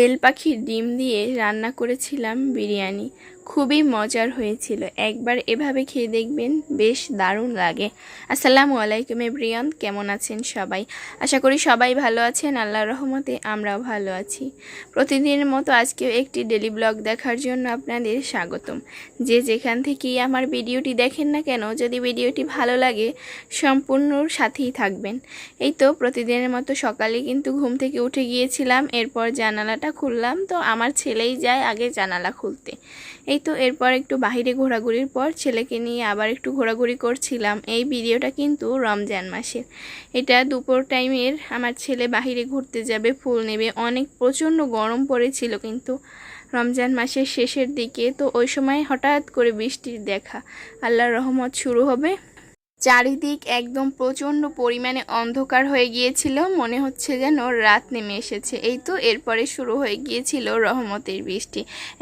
Bell পাখির ডিম দিয়ে রান্না করেছিলাম বিরিয়ানি। খুবই মজার হয়েছিল। একবার এভাবে খেয়ে দেখবেন বেশ দারুণ লাগে। আসসালামু আলাইকুম এভরিয়ান কেমন আছেন সবাই? আশা করি সবাই ভালো আছেন, আল্লাহর রহমতে আমরাও ভালো আছি। প্রতিদিনের মতো আজকেও একটি ডেলি ব্লগ দেখার জন্য আপনাদের স্বাগতম। যে যেখান থেকেই আমার ভিডিওটি দেখেন না কেন, যদি ভিডিওটি ভালো লাগে, সম্পূর্ণ সাথেই থাকবেন। এই তো প্রতিদিনের মতো সকালে কিন্তু ঘুম থেকে উঠে গিয়েছিলাম, এরপর জানালাটা খুললাম, তো আমার ছেলেই যায় আগে জানালা খুলতে। এই তো এরপর একটু বাহিরে ঘোরাঘুরির পর ছেলেকে নিয়ে আবার একটু ঘোরাঘুরি করছিলাম। এই ভিডিওটা কিন্তু রমজান মাসের। এটা দুপুর টাইমের আমার ছেলে বাহিরে ঘুরতে যাবে, ফুল নেবে। অনেক প্রচণ্ড গরম পড়েছিল কিন্তু রমজান মাসের শেষের দিকে। তো ওই সময় হঠাৎ করে বৃষ্টির দেখা। আল্লাহর রহমত শুরু হবে। চারিদিক একদম প্রচণ্ড পরিমাণে অন্ধকার হয়ে গিয়েছিল, মনে হচ্ছে যেন রাত নেমে এসেছে। এই তো এরপরে শুরু হয়ে গিয়েছিল রহমতের বৃষ্টি।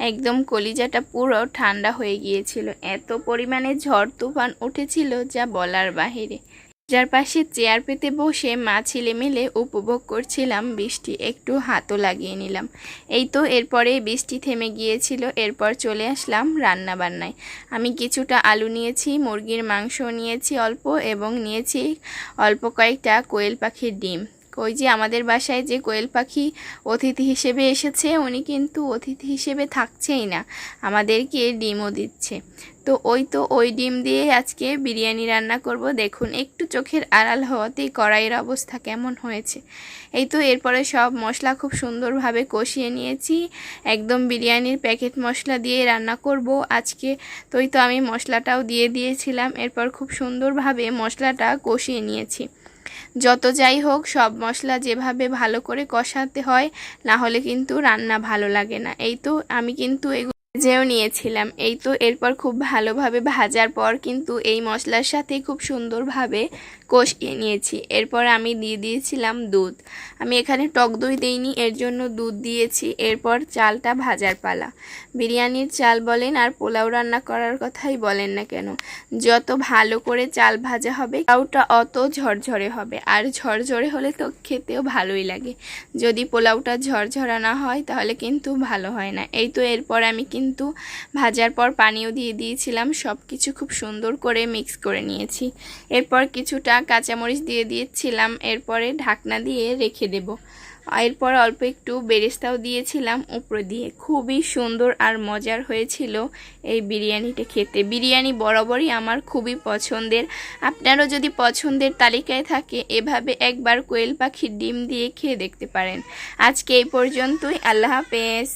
একদম কলিজাটা পুরো ঠান্ডা হয়ে গিয়েছিল। এত পরিমাণে ঝড় তুফান উঠেছিল যা বলার বাহিরে। যার পাশে চেয়ার পেতে বসে মা ছেলে মেলে উপভোগ করছিলাম, বৃষ্টি একটু হাতও লাগিয়ে নিলাম। এই তো এরপরে বৃষ্টি থেমে গিয়েছিল, এরপর চলে আসলাম রান্না বান্নায় আমি কিছুটা আলু নিয়েছি, মুরগির মাংস নিয়েছি অল্প এবং নিয়েছি অল্প কয়েকটা কোয়েল পাখির ডিম। ওই যে আমাদের বাসায় যে কোয়েল পাখি অতিথি হিসেবে এসেছে, উনি কিন্তু অতিথি হিসেবে থাকছেই না। আমাদেরকে ডিমও দিচ্ছে। তো ওই তো ওই ডিম দিয়ে আজকে বিরিয়ানি রান্না করব। দেখুন, একটু চোখের আড়াল হওয়াতেই কড়াইয়ের অবস্থা কেমন হয়েছে। এই তো এরপরে সব মশলা খুব সুন্দরভাবে কষিয়ে নিয়েছি। একদম বিরিয়ানির প্যাকেট মশলা দিয়ে রান্না করব। আজকে তো ওই তো আমি মশলাটাও দিয়ে দিয়েছিলাম। এরপর খুব সুন্দরভাবে মশলাটা কষিয়ে নিয়েছি। যত যাই হোক, সব মশলা যেভাবে ভালো করে কষাতে হয়, না হলে কিন্তু রান্না ভালো লাগে না। এই তো আমি কিন্তু যেও নিয়েছিলাম। এই তো এরপর খুব ভালোভাবে ভাজার পর কিন্তু এই মশলার সাথে খুব সুন্দরভাবে কষিয়ে নিয়েছি। এরপর আমি দিয়ে দিয়েছিলাম দুধ। আমি এখানে টক দই দিইনি, এর জন্য দুধ দিয়েছি। এরপর চালটা ভাজার পালা। বিরিয়ানির চাল বলেন আর পোলাও রান্না করার কথাই বলেন না কেন। যত ভালো করে চাল ভাজা হবে, পোলাওটা অত ঝরঝরে হবে। আর ঝরঝরে হলে তো খেতেও ভালোই লাগে। যদি পোলাওটা ঝরঝরা না হয়, তাহলে কিন্তু ভালো হয় না। এই তো এরপর আমি কিন্তু ভাজার পর পানিও দিয়ে দিয়েছিলাম সব কিছু খুব সুন্দর করে মিক্স করে নিয়েছি। এরপর কিছুটা কাঁচামরিচ দিয়ে দিয়েছিলাম, এরপরে ঢাকনা দিয়ে রেখে দেব। এরপর অল্প একটু বেরেস্তাও দিয়েছিলাম উপরে দিয়ে। খুবই সুন্দর আর মজার হয়েছিল এই বিরিয়ানিটা খেতে। বিরিয়ানি বরাবরই আমার খুবই পছন্দের। আপনারও যদি পছন্দের তালিকায় থাকে, এভাবে একবার কোয়েল পাখির ডিম দিয়ে খেয়ে দেখতে পারেন। আজকে এই পর্যন্তই, আল্লাহ হাফেজ।